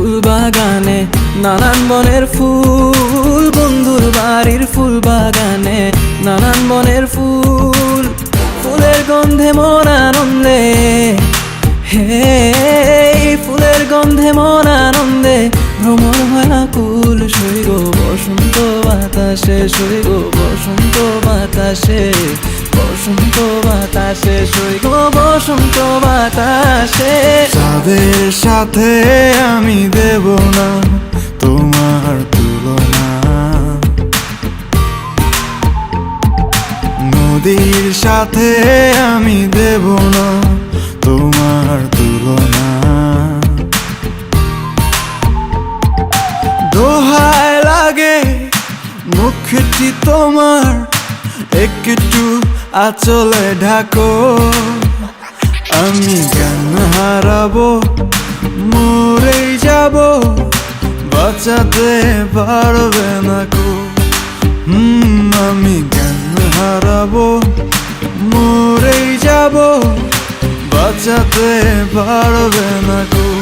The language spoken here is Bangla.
ফুল বাগানে, নানান বনের ফুল, বন্ধুর বাড়ির ফুল বাগানে, নানান বনের ফুল, ফুলের গন্ধে মন আনন্দে। হে, ফুলের গন্ধে মন আনন্দে, ভ্রমণ হয় কুল সৈগ বসন্ত বাতাসে সৈগ বসন্ত বাতাসে, বসন্ত বাতাসে সৈগ বসন্ত বাতাসে। তাদের সাথে আমি দেব না তোমার তুলনা। নদীর সাথে আমি দেব না তোমার তুলনা। দোহায় লাগে মুখটি তোমার একটু আচলে ঢাকো। আমি গান হারাবো, মরেই যাব। বাঁচাতে পারবে না কো হুম, আমি গান হারাবো, মরেই যাব। বাঁচাতে পারবে না কো